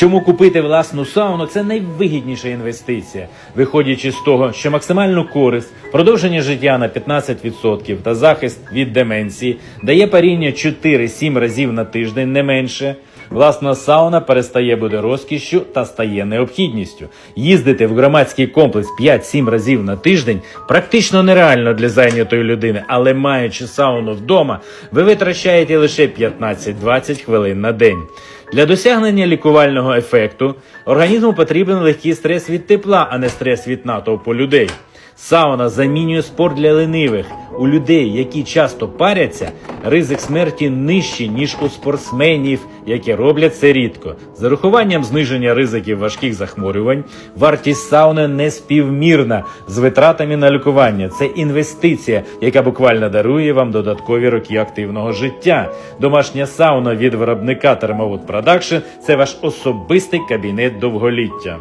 Чому купити власну сауну це найвигідніша інвестиція, виходячи з того, що максимальну користь, продовження життя на 15% та захист від деменції дає паріння 4-7 разів на тиждень не менше. Власна сауна перестає бути розкішшю та стає необхідністю. Їздити в громадський комплекс 5-7 разів на тиждень практично нереально для зайнятої людини, але маючи сауну вдома, ви витрачаєте лише 15-20 хвилин на день. Для досягнення лікувального ефекту організму потрібен легкий стрес від тепла, а не стрес від натовпу людей. Сауна замінює спорт для ленивих. У людей, які часто паряться, ризик смерті нижчий, ніж у спортсменів, які роблять це рідко. З урахуванням зниження ризиків важких захворювань, вартість сауни не співмірна з витратами на лікування. Це інвестиція, яка буквально дарує вам додаткові роки активного життя. Домашня сауна від виробника Thermowood Production – це ваш особистий кабінет довголіття.